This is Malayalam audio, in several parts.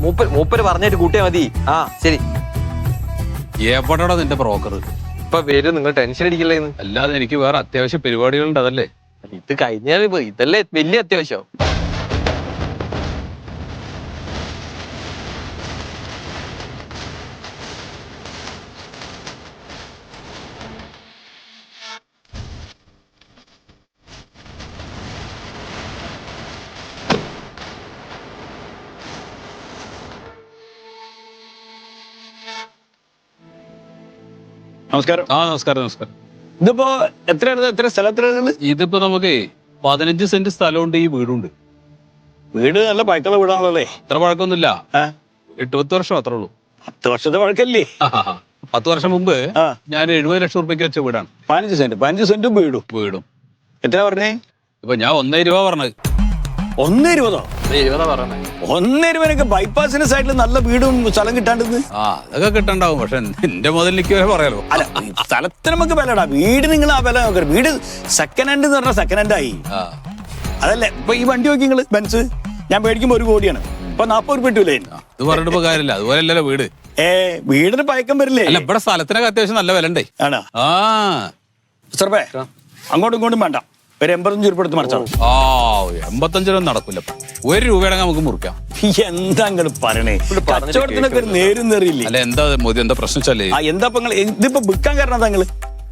മൂപ്പർ മൂപ്പര് പറഞ്ഞിട്ട് കൂട്ടിയാ മതി. ആ ശരി. എവിടെടാ നിന്റെ ബ്രോക്കർ ഇപ്പൊ വരും നിങ്ങൾ ടെൻഷൻ അടിക്കില്ലേന്ന് അല്ലാതെ എനിക്ക് വേറെ അത്യാവശ്യ പരിപാടികളുണ്ട് അതല്ലേ? ഇത് കഴിഞ്ഞാൽ ഇതല്ലേ വലിയ അത്യാവശ്യം? നമസ്കാരം. ആ നമസ്കാരം നമസ്കാരം. ഇതിപ്പോ എത്രയാണ് എത്ര സ്ഥലത്തിലാണ് ഇതിപ്പോ നമുക്ക് പതിനഞ്ച് സെന്റ് സ്ഥലമുണ്ട് ഈ വീടുണ്ട്. വീട് നല്ല പഴക്കമുള്ള വീടാണല്ലേ? ഇത്ര പഴക്കമൊന്നുമില്ല. എട്ട് പത്ത് വർഷം അത്രേ ഉള്ളൂ. പത്ത് വർഷത്തെ പഴക്കല്ലേ? പത്ത് വർഷം മുമ്പ് ഞാൻ എഴുപത് ലക്ഷം റുപ്യക്ക് വെച്ച വീടാണ്. പതിനഞ്ച് സെന്റ് പതിനഞ്ച് സെന്റും വീടും. വീടും. എത്ര പറഞ്ഞേ? ഇപ്പൊ ഞാൻ ഒന്നേ രൂപ പറഞ്ഞത്. ഒന്ന് ഇരുപതോ ഇരുപതാ പറഞ്ഞേ. ഒന്ന് ഇരുപതിനൊക്കെ ബൈപ്പാസിന്റെ സൈഡിൽ നല്ല വീടും സ്ഥലം കിട്ടാണ്ടെന്ന്? ആ അതൊക്കെ കിട്ടണ്ടാവും പക്ഷെ എന്റെ മുതലിലേക്ക് വരെ പറയാലോ. അല്ല സ്ഥലത്തിന് നമുക്ക് വിലടാ വീട് നിങ്ങൾ ആ വില നോക്കരുത്. വീട് സെക്കൻഡ് ഹാൻഡ് എന്ന് പറഞ്ഞാൽ സെക്കൻഡ് ഹാൻഡ് ആയി. ആ. അതല്ലേ? ഇപ്പൊ ഈ വണ്ടി നോക്കി നിങ്ങൾ ബെൻസ് ഞാൻ മേടിക്കുമ്പോ ഒരു കോടിയാണ്. ഇപ്പൊ നാപ്പത് രൂപ കിട്ടൂലേ അത് പറഞ്ഞിട്ട് കാര്യമില്ല. അതുപോലെ അല്ലല്ലോ വീട്. ഏ വീടിന് പയക്കം വരില്ലേ? അല്ല ഇവിടെ സ്ഥലത്തിനൊക്കെ അത്യാവശ്യം നല്ല വില ഉണ്ടേ ആണോ? ആ. സർപ്പേ അങ്ങോട്ടും ഇങ്ങോട്ടും വേണ്ട. ഒരു എൺപത്തഞ്ച് രൂപ എടുത്ത് മറിച്ചാണ് ആ എൺപത്തഞ്ചിനൊന്നും നടക്കില്ല ഒരു രൂപയുടെ നമുക്ക് മുറിക്കാം. എന്താ അങ്ങോട്ട് പറയണേ കച്ചവടത്തിനൊക്കെ ഒരു നേരും നേറിയില്ലേ? അല്ല എന്താ മോദി എന്താ പ്രശ്നം വെച്ചാലേ ആ എന്താ ഇപ്പൊ നിങ്ങൾ ഇതിപ്പോ വിൽക്കാൻ കാരണം താങ്കൾ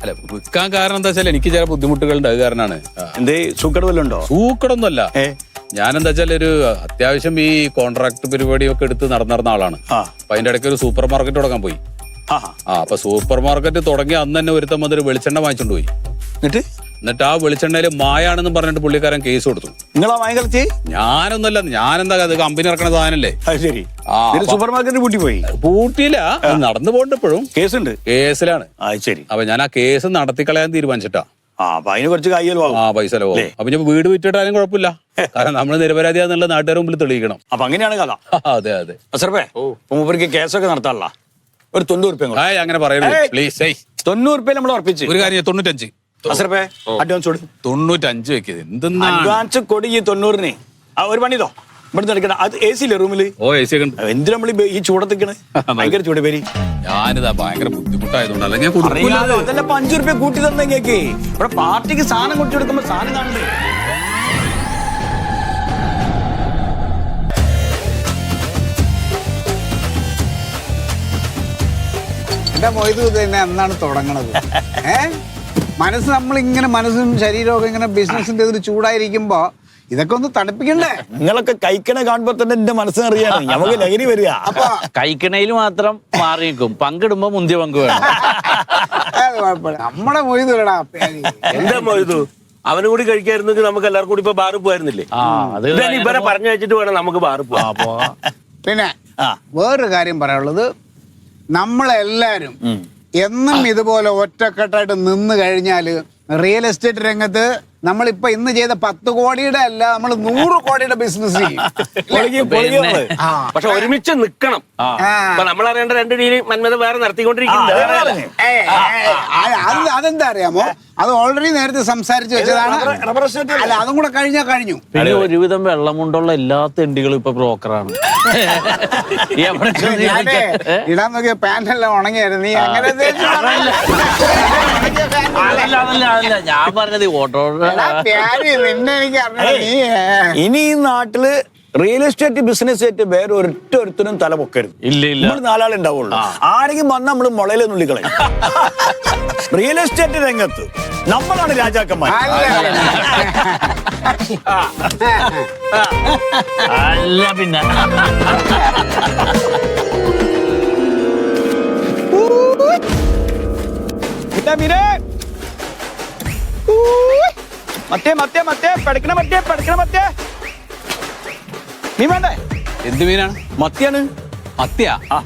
അല്ല വിൽക്കാൻ കാരണം എന്താ വെച്ചാൽ എനിക്ക് ചില ബുദ്ധിമുട്ടുകളുണ്ട് അത് കാരണമാണ് എന്തേ സൂക്കട വല്ലതും ഉണ്ടോ? സൂക്കടൊന്നുമല്ല. ഞാനെന്താ ഞാൻ എന്താ വെച്ചാൽ ഒരു അത്യാവശ്യം ഈ കോൺട്രാക്ട് പരിപാടിയൊക്കെ എടുത്ത് നടന്നിരുന്ന നടന്ന ആളാണ്. ആ. അപ്പൊ അതിന്റെ ഇടയ്ക്ക് ഒരു സൂപ്പർ മാർക്കറ്റ് തുടങ്ങാൻ പോയി. ആ ആ അപ്പൊ സൂപ്പർ മാർക്കറ്റ് തുടങ്ങി അന്ന് തന്നെ ഒരുത്തം വന്നൊരു വെളിച്ചെണ്ണ വാങ്ങിച്ചോണ്ട് പോയി. എന്നിട്ട്? എന്നിട്ട് ആ വെളിച്ചെണ്ണയിൽ മായാണെന്ന് പറഞ്ഞിട്ട് പുള്ളിക്കാരൻ കേസ് കൊടുത്തു. നിങ്ങളാ വാങ്ങിക്കളച്ച് ഞാനൊന്നല്ല ഞാനെന്താ അത് കമ്പനി ഇറക്കണ സാധനല്ലേ? അത് ശരി. ആ, സൂപ്പർ മാർക്കറ്റ് പൂട്ടി പോയി പൂട്ടിയില്ല അത് നടന്നു പോകണ്ടപ്പോഴും കേസുണ്ട്. കേസിലാണ്. ശരി. അപ്പൊ ഞാൻ ആ കേസ് നടത്തിക്കളയാൻ തീരുമാനിച്ചിട്ടാ. ആ അപ്പൊ അതിന് കുറച്ച് വാങ്ങും ആ പൈസ ലോ അപ്പൊ ഞാൻ വീട് വിറ്റിട്ടാലും കുഴപ്പമില്ല. കാരണം നമ്മൾ നിരപരാധിയാന്നുള്ള നാട്ടുകാർ മുമ്പിൽ തെളിയിക്കണം. അപ്പൊ അങ്ങനെയാണ് കഥ. അതെ അതെ. അസർപ്പേ മൂപ്പർക്ക് കേസൊക്കെ നടത്താനുള്ള. ഒരു തൊണ്ണൂറ് റുപ്യ അങ്ങനെ പറയരുത്. ഏയ്. പ്ലീസ് ഏയ്. തൊണ്ണൂറ് റുപ്യ നമ്മൾ ഉറപ്പിച്ച്. ഒരു കാര്യം ചെയ്യ്, തൊണ്ണൂറ്റഞ്ച്. അസർപ്പേ അഡ്വാൻസ് കൊടു തൊണ്ണൂറ്റഞ്ച് വെക്കിയത്. എന്തെന്നാ അഡ്വാൻസ് കൊടി ഈ തൊണ്ണൂറിന്. ആ ഒരു പണിതോ ഇവിടുന്ന് എടുക്കണ അത് എ സി ഇല്ലേ റൂമിൽ? ഓ എ സി ഒക്കെ ഉണ്ട്. എന്തിനാ നമ്മൾ ഈ ചൂടത്തിക്കണ് ഭയങ്കര ചൂട് പേര്. ഞാനിതാ ഭയങ്കര ബുദ്ധിമുട്ടായതുകൊണ്ട് അല്ലെങ്കിൽ അറിയാലോ അതല്ല ഇപ്പൊ അഞ്ചു റുപ്യ കൂട്ടി തന്നെങ്കേക്ക് ഇവിടെ പാർട്ടിക്ക് സാധനം കൊണ്ടു കൊടുക്കുമ്പോ സാധനം കാണണ്ടേ? എന്റെ മൊയ്തു തന്നെ എന്നാണ് തുടങ്ങണത്. ഏ? മനസ്സ് നമ്മൾ ഇങ്ങനെ മനസ്സും ശരീരമൊക്കെ ഇങ്ങനെ ബിസിനസിന്റെ ഇതിൽ ചൂടായിരിക്കുമ്പോ ഇതൊക്കെ ഒന്ന് തണുപ്പിക്കണ്ടേ? നിങ്ങളൊക്കെ കഴിക്കണ കാണുമ്പോ തന്നെ എന്റെ മനസ്സിനറിയാണ് നമുക്ക് ലഹരി വരിക. അപ്പൊ കഴിക്കണയിൽ മാത്രം മാറി നിൽക്കും പങ്കിടുമ്പോ മുന്തിയ പങ്ക് വേണം. അത് കുഴപ്പമില്ല. നമ്മുടെ മൊയ്ത് ഇല്ലടാ പേര്. എന്താ മോയതു അവന് കൂടി കഴിക്കായിരുന്നെങ്കിൽ നമുക്ക് എല്ലാവർക്കും കൂടി ഇപ്പൊ ബാറിൽ പോയിരുന്നില്ലേ ഇവരെ പറഞ്ഞു വെച്ചിട്ട് വേണം നമുക്ക് ബാറിൽ പോവാ. പിന്നെ. വേറൊരു കാര്യം പറയാനുള്ളത് നമ്മളെല്ലാരും എന്നും ഇതുപോലെ ഒറ്റക്കെട്ടായിട്ട് നിന്ന് കഴിഞ്ഞാൽ റിയൽ എസ്റ്റേറ്റ് രംഗത്ത് നമ്മളിപ്പോ ഇന്ന് ചെയ്ത പത്ത് കോടിയുടെ അല്ല നമ്മൾ നൂറ് കോടിയുടെ ബിസിനസ് ചെയ്യും. പൊളിക്കും, പൊളിക്കും പക്ഷെ ഒരുമിച്ച് നിക്കണം. നമ്മൾ അറിയേണ്ട രണ്ട് രീതി മന്മത വേറെ നടത്തിക്കൊണ്ടിരിക്കുന്നത് അതെ, അതെന്താ അറിയാമോ? അത് ഓൾറെഡി നേരത്തെ സംസാരിച്ചു വെച്ചതാണ്. അല്ലേ? അതും കൂടെ കഴിഞ്ഞാ കഴിഞ്ഞു. പിന്നെ ഒരുവിധം വെള്ളമുണ്ടുള്ള എല്ലാ തെണ്ടികളും ഇപ്പൊ ബ്രോക്കറാണ്? ഇടാൻ നോക്കിയ പാന്റെല്ലാം ഉണങ്ങിയായിരുന്നു. നീ അങ്ങനെ തേച്ച് അതല്ല അതല്ല അതല്ല. ഞാൻ പറഞ്ഞത് ഓട്ടോ നിന്നെ എനിക്ക് ഇനി ഈ നാട്ടിൽ റിയൽ എസ്റ്റേറ്റ് ബിസിനസ് ആയിട്ട് വേറെ ഒരൊറ്റ ഒരുത്തനും തല പൊക്കരുത്. ഇല്ല ഇല്ല. നമ്മൾ നാലാളുണ്ടാവുള്ളൂ ആരെങ്കിലും വന്ന നമ്മൾ മുളയിലെ നുള്ളിക്കളയും റിയൽ എസ്റ്റേറ്റ് രംഗത്ത് നമ്മളാണ് രാജാക്കന്മാർ അല്ല. അല്ല. പിന്നെ. ഇല്ല മീരേ. മറ്റേ മറ്റേ മറ്റേ പഠിക്കണ മറ്റേ പഠിക്കണ മറ്റേ. മീൻ വേണ്ടേ? എന്ത് മീനാണ്? മത്തിയാണ്. മത്തിയാ? ആ.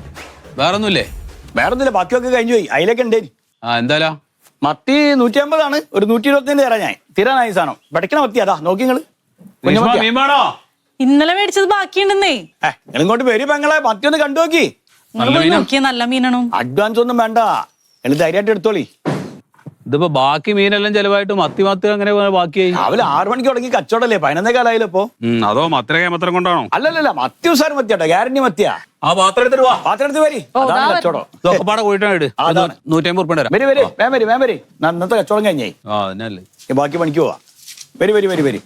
വേറൊന്നുമില്ലേ? വേറെ ഒന്നുമില്ല ബാക്കിയൊക്കെ കഴിഞ്ഞു പോയി. അതിലൊക്കെ ഉണ്ടേ. ആ എന്തായാലും മത്തി നൂറ്റി അമ്പതാണ് ഒരു നൂറ്റി ഇരുപത്തിയഞ്ച് തരാം ഞാൻ. തീരാനായി സാധനം. പെടക്കണ മത്തി അതാ നോക്കി നിങ്ങൾ കുഞ്ഞു മീൻ വേണോ ഇന്നലെ മേടിച്ചത് ബാക്കിയുണ്ടെന്നേ. ഏ, നിങ്ങൾ ഇങ്ങോട്ട് വരി പെങ്ങളെ മത്തി ഒന്ന് കണ്ടു നോക്കി. നോക്കിയ നല്ല മീനാണോ. അഡ്വാൻസ് ഒന്നും വേണ്ട. നിങ്ങൾ ധൈര്യമായിട്ട് എടുത്തോളി. ഇതിപ്പോ ബാക്കി മീനെല്ലാം ചെലവായിട്ട് മത്തി മത്തി അങ്ങനെ ബാക്കിയായി. രാവിലെ ആറു മണിക്ക് തുടങ്ങി കച്ചവടല്ലേ പതിനൊന്നേ കാലായാലും ഇപ്പൊ. അതോ മത്ര കേമത്രം കൊണ്ടാണോ? അല്ലല്ല മത്തി ഉസാരം മത്തിയാട്ടോ ഗ്യാരണ്ടി മത്തിയാ. ആ പാത്രം എടുത്തിട്ട് വാ. പാത്രം എടുത്ത് വരി. അതാണ് കച്ചവടം. ഇതൊക്കെ പാടെ പോയിട്ടാണ്. നൂറ്റമ്പത് ഉറുപ്പ വരി വരി വേം വരി വേം വരി. ഇന്നത്തെ കച്ചവടം കഴിഞ്ഞേ ആ അതിനല്ലേ ബാക്കി പണിക്ക് പോവാ. വരി വരി വരി വരി.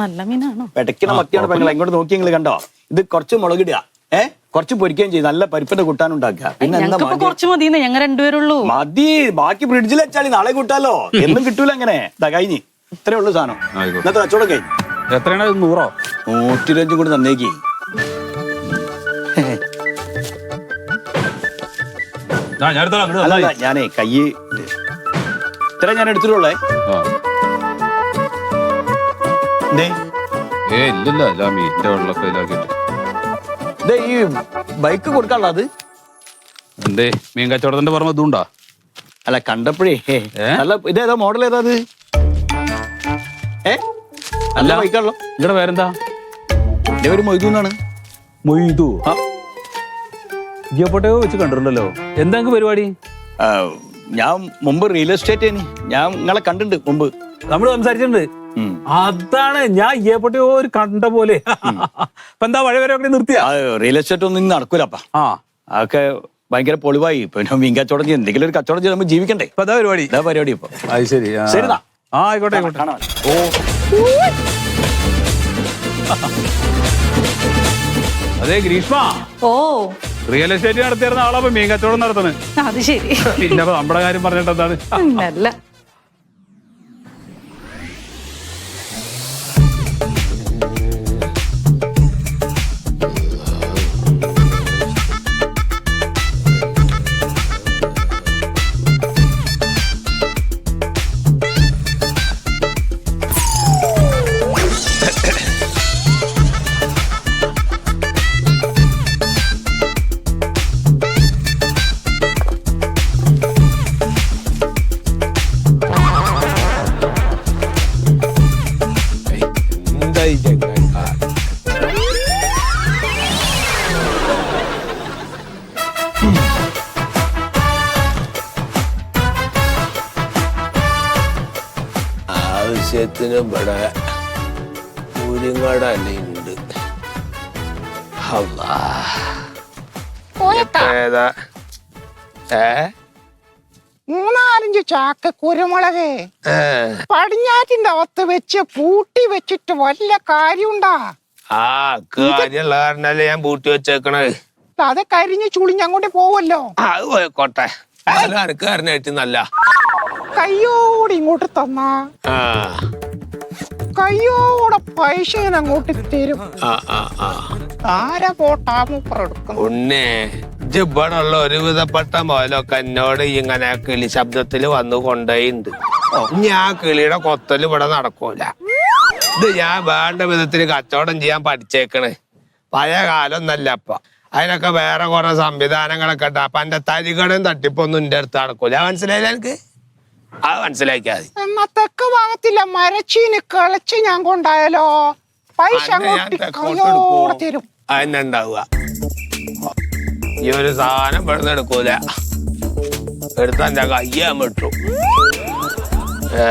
നല്ല മീനാണോ? പെടക്കണ മത്തിയാണ് പെങ്ങളെ. ഇങ്ങോട്ട് നോക്കി നിങ്ങൾ കണ്ടോ? ഇത് കുറച്ച് മുളകിടുക. ഏ? കുറച്ച് പൊരിക്കുകയും ചെയ്യും നല്ല പരിപ്പിന്റെ കൂട്ടാൻ ഉണ്ടാക്കുക. പിന്നെ എന്താ ഞങ്ങൾക്കിപ്പോ മതി? കുറച്ച് മതിയെന്ന് ഞങ്ങൾ രണ്ടുപേരുള്ളൂ മതി. ബാക്കി ഫ്രിഡ്ജിൽ വെച്ചാൽ നാളെ കൂട്ടാലോ. എന്നും കിട്ടൂല അങ്ങനെ. ഇതാ കഴിഞ്ഞ്. ഇത്രേ ഉള്ളൂ സാധനം. ആയിക്കോട്ടെ. ഇന്നത്തെ കച്ചവടം കഴിഞ്ഞു. എത്രയാണ്? ഇത്? നൂറോ? നൂറ്റി ഇരുപഞ്ചും കൂടി തന്നേക്ക്. ആ ഞാൻ എടുത്തോളാം ഇങ്ങട് അല്ല തന്നാ അല്ല, ഞാനേ കയ്യ് ഇത്ര ഞാൻ എടുത്തിട്ടുള്ളേ ഇല്ലല്ലോ ആ. ദേ, ഏ ഇല്ലല്ല. ഇതാക്കിട്ട് ദേ ഈ ബൈക്ക് കൊടുക്കാനുള്ള അത്. എന്തേ മീൻ കച്ചവടത്തിന്റെ പറഞ്ഞ ഇതുണ്ടാ അല്ല കണ്ടപ്പോഴേ അല്ല ഇതേതാ മോഡൽ ഏതാ അത് ഏ? നല്ല ബൈക്കാണല്ലോ. നിങ്ങളുടെ പേരെന്താ? എന്റെ പേര് മൊയ്തു എന്നാണ്. മൊയ്തു. ജിയപ്പോട്ടെയോ വെച്ച് കണ്ടിട്ടുണ്ടല്ലോ. എന്താ പരിപാടി? ഞാൻ മുമ്പ് റിയൽ എസ്റ്റേറ്റ് ഞാൻ നിങ്ങളെ കണ്ടിട്ടുണ്ട് മുമ്പ്. നമ്മൾ സംസാരിച്ചിട്ടുണ്ട്. അതാണ് ഞാൻ ജിയപ്പോട്ടെയോ ഒരു കണ്ട പോലെ. അപ്പൊ എന്താ വഴി വരെ ഒക്കെ നിർത്തിയാ? റിയൽ എസ്റ്റേറ്റ് ഒന്നും ഇന്ന് നടക്കൂലപ്പ ആ. അതൊക്കെ ഭയങ്കര പൊളിവായി. പിന്നെ മീൻ കച്ചവടം ചെയ്യും എന്തെങ്കിലും ഒരു കച്ചവടം ചെയ്ത് നമ്മൾ ജീവിക്കണ്ടേ? ഇപ്പൊ അതാ പരിപാടി. ഇതാ പരിപാടി ഇപ്പൊ. അത് ശരി ശരിതാ ആ ആയിക്കോട്ടെ ആയിക്കോട്ടെ. കാണാം. അതെ ഗ്രീഷ്മ. ഓ. റിയൽ എസ്റ്റേറ്റ് നടത്തിയിരുന്ന ആളാ ഇപ്പൊ മീൻ കച്ചവടം നടത്തുന്നത്. അത് ശരി. പിന്നെ നമ്മുടെ കാര്യം പറഞ്ഞിട്ട് എന്താണ്? ആവശ്യത്തിന് ഇവിടെ അല്ലാ. ഇപ്പൊ ഏതാ ഏ? മൂന്നാലഞ്ച് ചാക്ക് കുരുമുളക്. പടിഞ്ഞാറ്റിന്റെ അകത്ത് വെച്ച് പൂട്ടി വെച്ചിട്ട് വല്ല കാര്യമുണ്ടാ. ആ കാര്യമുള്ള കാരണല്ലേ ഞാൻ പൂട്ടി വെച്ചേക്കണത്. അത് കരിഞ്ഞ് ചുളിഞ്ഞങ്ങോട്ട് പോവല്ലോ. അത് പോയിക്കോട്ടെ. അനക്ക് നല്ല. കയ്യോടെ ഇങ്ങോട്ട് തന്നാ. കയ്യോടെ പൈസ ഞാൻ അങ്ങോട്ട് തരും. ആ ആ ആ. ആരാ പോട്ടാ മൂപ്പറെടുക്കുന്നു ഉണ്ണേ ഇവിടെയുള്ള ഒരുവിധപ്പെട്ട മുതലൊക്കെ എന്നോട് ഇങ്ങനെ കിളി ശബ്ദത്തിൽ വന്നു കൊണ്ടേയിണ്ട്. ഞാൻ കിളിയുടെ കൊത്തൽ ഇവിടെ നടക്കൂല. ഇത് ഞാൻ വേണ്ട വിധത്തിൽ കച്ചവടം ചെയ്യാൻ പഠിച്ചേക്കണേ. പഴയ കാലം ഒന്നല്ല അപ്പൊ അതിനൊക്കെ വേറെ കുറെ സംവിധാനങ്ങളൊക്കെ ഉണ്ട് അപ്പൊ എന്റെ തരികടയും തട്ടിപ്പൊന്നും എന്റെ അടുത്ത് നടക്കൂല. മനസ്സിലായില്ല എനിക്ക് അത് മനസ്സിലാക്കിയാൽ എന്നാ തെക്ക് ഭാഗത്തില്ല മരച്ചീന് കിളച്ച് ഞാൻ കൊണ്ടായാലോ? പൈസ അന്നെ ഞാൻ അങ്ങോട്ട് തെക്കോട്ട് കയ്യോടെ എടുക്കും. തരും അതന്നെ ഈ ഒരു സാധനം പെടുന്ന എടുക്കൂല. എടുത്ത എന്റെ കയ്യാൻ വിട്ടു ഏ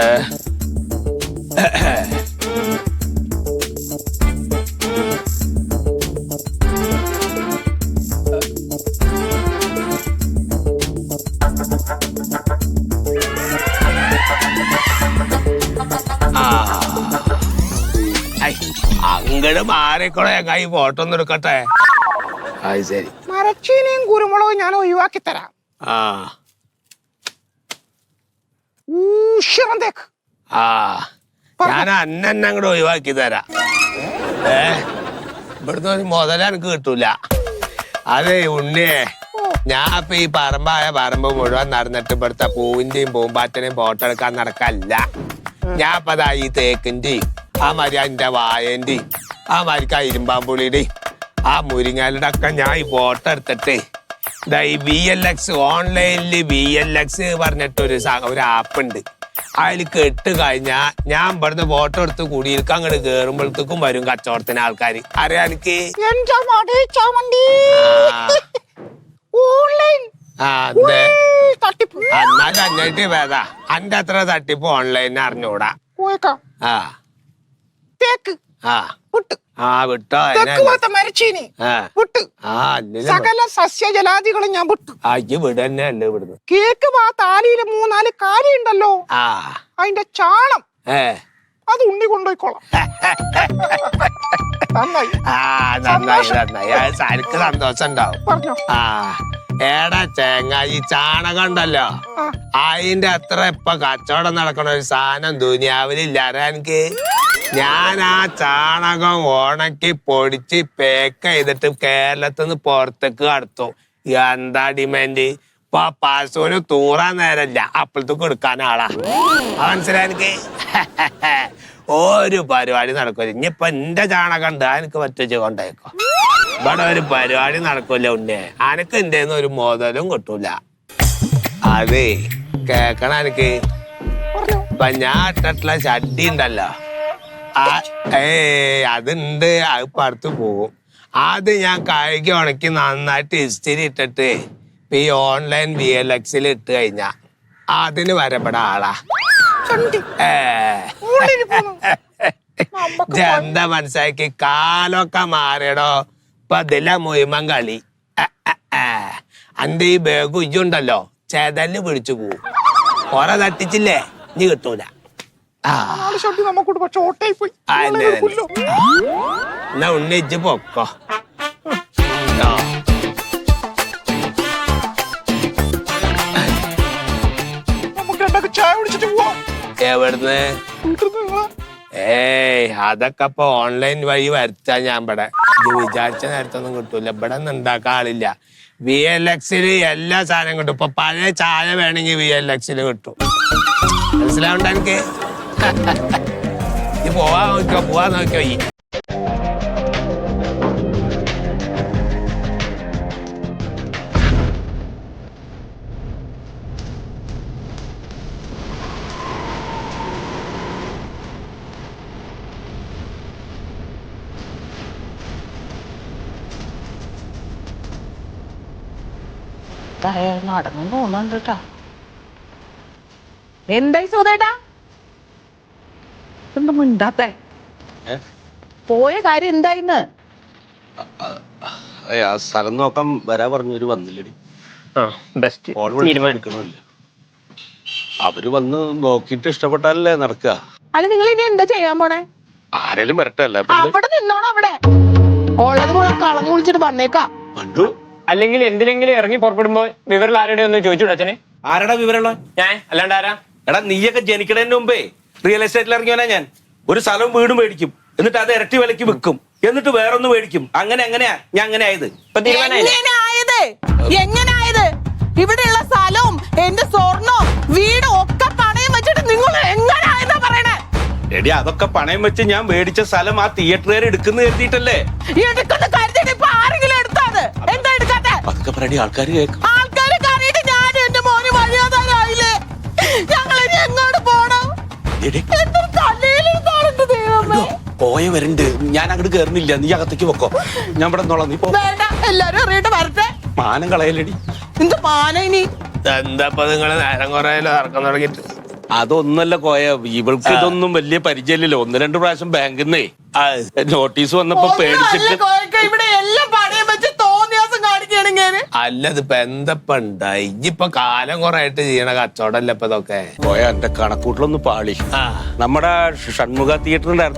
അങ്ങട് മാറിക്കോളെ കൈ ഫോട്ടോ ഒന്ന് എടുക്കട്ടെ? അത് ശരി. മരച്ചീനയും കുരുമുളകും ഞാൻ ഒഴിവാക്കി തരാം. ആ. തേക്ക്. ആ. ഞാൻ അന്നെ അങ്ങോട്ട് ഒഴിവാക്കി തരാം. ഏ? ഇവിടുന്ന് ഒരു മുതല എനിക്ക് കിട്ടൂല. അതെ ഉണ്ണിയെ. ഞാൻ ഇപ്പൊ ഈ പറമ്പായ പറമ്പ് മുഴുവൻ നടന്നിട്ട് ഇവിടുത്തെ പൂവിന്റെയും പൂമ്പാറ്റനെയും ഫോട്ടോ എടുക്കാൻ നടക്കല്ല. ഞാൻ ഇപ്പൊ ദാ ഈ തേക്കിന്റെയും ആ മര്യാദ വായന്റെയും ആ മാതിരിക്ക് ആ ഇരുമ്പാമ്പുളിയുടെയും ആ മുരിങ്ങാലിയുടെ ഒക്കെ ഞാൻ ഈ ഫോട്ടോ എടുത്തിട്ട്. ഈ ബി എൽ എക്സ് ഓൺലൈനിൽ ബി എൽ എക്സ് പറഞ്ഞിട്ടൊരു ഒരു ആപ്പ് ഉണ്ട്. അതിൽ കെട്ട് കഴിഞ്ഞാൽ ഞാൻ ഇവിടുന്ന് ഫോട്ടോ എടുത്ത് കുടിയിരിക്കാൻ അങ്ങോട്ട് കേറുമ്പോഴത്തേക്കും വരും കച്ചവടത്തിന് ആൾക്കാർ അറിയാം എനിക്ക്? എന്നാ വേദാ അന്റെ അത്ര തട്ടിപ്പ് ഓൺലൈനിൽ അറിഞ്ഞൂടാ. ആ. ആ. വിട്ട്. ആ വിട്ടോ മരച്ചീനി. ആ. സകല സസ്യജലാദികളും ഞാൻ അയ്യ വിടന്നെ ഇവിടുന്ന്? കേക്ക് ആ താലിയിൽ മൂന്നാൽ കാര്യണ്ടല്ലോ ആ. അതിന്റെ ചാണം ഏ. അത് ഉണ്ണി കൊണ്ടുപോയിക്കോളാം. നന്നായി. ആ നന്നായി നന്നായി. സന്തോഷം ഉണ്ടാവും പറഞ്ഞോ. ആ. ഏടാ ചേങ്ങ ഈ ചാണകം ഉണ്ടല്ലോ. അതിന്റെ അത്ര ഇപ്പൊ കച്ചവടം നടക്കണ ഒരു സാധനം ദുനിയാവിലില്ല എനിക്ക് ഞാൻ ആ ചാണകം ഉണക്കി പൊടിച്ച് പേക്ക് ചെയ്തിട്ട് കേരളത്തിൽ നിന്ന് പുറത്തേക്ക് കടത്തു. എന്താ ഡിമാൻഡ് ഇപ്പൊ പശുവിന് തൂറാൻ നേരല്ല അപ്പോഴത്തേക്ക് ആളാ അത് മനസ്സിലായി എനിക്ക് ഒരു പരിപാടി നടക്കൂല. ഇനിയിപ്പൊ എന്റെ ചാണകം ഉണ്ട് എനിക്ക് പറ്റിച്ച് കൊണ്ടേക്കോ ഇവിടെ ഒരു പരിപാടി നടക്കൂല ഉണ്ടേ അനക്ക് എന്റെ ഒരു മോതലും കിട്ടൂല. അതെ കേക്കണ എനിക്ക് ഇപ്പൊ ഞാൻ ഇട്ടിട്ടുള്ള ചട്ടി ഉണ്ടല്ലോ ഏ അതുണ്ട് അത് പടുത്ത് പോകും അത് ഞാൻ കഴുകി ഉണക്കി നന്നായിട്ട് ഇസ്തിരി ഇട്ടിട്ട് ഈ ഓൺലൈൻ വി എൽ എക്സിൽ ഇട്ട് കഴിഞ്ഞാ അതിന് വരപ്പെടാ ആളാ. എന്താ മനസ്സിലാക്കി? കാലൊക്കെ മാറിയടോ. ഇപ്പൊ അതെല്ലാം മുഹിമം കളി. അന്റെ ഈ ബാഗ് ഇജുണ്ടല്ലോ ചേതൽ പിടിച്ചു പോവും. കൊറ തട്ടിച്ചില്ലേ? ഇനി കിട്ടൂല. ആ. എന്നാ ഉണ്ണി ഇജ്ജ് പൊക്കോ. എവിടുന്ന്? ഏയ് അതൊക്കെ ഇപ്പൊ ഓൺലൈൻ വഴി വരുത്താ ഞാൻ ഇവിടെ. ഇത് വിചാരിച്ച നേരത്തൊന്നും കിട്ടൂല. ഇവിടെ ഒന്നും ഉണ്ടാക്കാൻ ആളില്ല. വി എൽ എക്സിൽ എല്ലാ സാധനം കിട്ടും. ഇപ്പൊ പഴയ ചായ വേണമെങ്കിൽ വി എൽ എക്സിൽ കിട്ടും. മനസ്സിലാവണ്ട എനിക്ക്? പോവാൻ നോക്കിയോ? പോവാൻ നോക്കിയോ? ഈ നടന്നു തോന്നുന്നുണ്ട് കേട്ടാ എന്തായി സുധേട്ടാ എന്താ മിണ്ടാത്ത. പോയ കാര്യം എന്തായിന്ന്? സ്ഥലം നോക്കാൻ വരാ പറഞ്ഞവര് വന്നില്ലടി. അവർ വന്ന് നോക്കിട്ട് ഇഷ്ടപ്പെട്ടാലല്ലേ നടക്കുക അല്ല നിങ്ങൾ ഇനി എന്താ ചെയ്യാൻ പോണേ? ആരേലും വരട്ടെ അല്ലേ? ഇപ്പൊ അവിടെ നിന്നോണോ അവിടെ. ഉള്ളത് മുഴുവൻ കളഞ്ഞു വിളിച്ചിട്ട് വന്നേക്കാം. അല്ലെങ്കിൽ എന്തിനെങ്കിലും ഇറങ്ങി പുറപ്പെടുമ്പോ വിവരം ആരുടെ ഒന്ന് ചോദിച്ചു അച്ഛനെ? ആരടാ വിവരമുള്ള ഞാൻ അല്ലാണ്ട് ആരാ? എടാ നീയൊക്കെ ജനിക്കണതിന് മുമ്പേ റിയൽ എസ്റ്റേറ്റിൽ ഇറങ്ങിയവനാ ഞാൻ. ഒരു സ്ഥലവും വീടും മേടിക്കും. എന്നിട്ട് അത് ഇരട്ടി വിലക്ക് വിൽക്കും. എന്നിട്ട് വേറൊന്ന് മേടിക്കും. അങ്ങനെ എങ്ങനെയാ ഞാൻ അങ്ങനെ ആയത്. ഇപ്പൊ തീരുമാനമായില്ലേ? ഇവിടെയുള്ള സ്ഥലവും എന്റെ സ്വർണവും വീടും ഒക്കെ പണയം വെച്ചിട്ട് നിങ്ങൾ എങ്ങനായതാ പറയണേ? എടി അതൊക്കെ പണയം വെച്ച് ഞാൻ മേടിച്ച സ്ഥലം ആ തിയേറ്ററുകാർ എടുക്കുന്ന കരുതിയിട്ടല്ലേ? എടുക്കുന്ന പറയടി ആൾക്കാർ കേൾക്കും ആൾക്കാര് കറിയിട്ട് ഞാനും എന്റെ മോന് വഴിയാതാരായില്ലേ ഞങ്ങൾ ഇനി എങ്ങോട്ട് പോണം? എടി. എന്തൊരു തലയിലിരുന്നാണെന്റെ ദൈവമേ. പോയ വരണ്ട്. ഞാൻ അങ്ങോട്ട് കേറുന്നില്ല. നീ അകത്തേക്ക് വെക്കോ ഞാൻ ഇവിടെ നോളാം നീ പോ. വേണ്ട എല്ലാരും അറിയിട്ട് വരട്ടെ. മാനം കളയലടി എന്ത് പാന ഇനി? എന്താ ഇപ്പൊ നിങ്ങൾ നേരം കുറേ ഇറക്കം തുടങ്ങിയിട്ട്? അതൊന്നല്ല കോയ. ഇവൾക്ക് ഇതൊന്നും വലിയ പരിചയമില്ലല്ലോ. ഒന്ന് രണ്ട് പ്രാവശ്യം ബാങ്കിൽ നിന്നേ നോട്ടീസ് വന്നപ്പോ ഒന്നും അല്ല പേടിച്ചിട്ട് കോയക്ക, ഇവിടെ എല്ലാം പണയം വെച്ച് തോന്നിയാസം കാണിക്കുകയാണെങ്കിൽ അല്ല ഇതിപ്പോ ഇനിയിപ്പൊ കാലം കുറെ ആയിട്ട് ചെയ്യണ അല്ല ഇപ്പൊ ഇതൊക്കെ പോയ എന്റെ കണക്കൂട്ടിലൊന്ന് പാളി. നമ്മുടെ ഷൺമുഖ തിയേറ്റർ ഉണ്ടായിരുന്നില്ലേ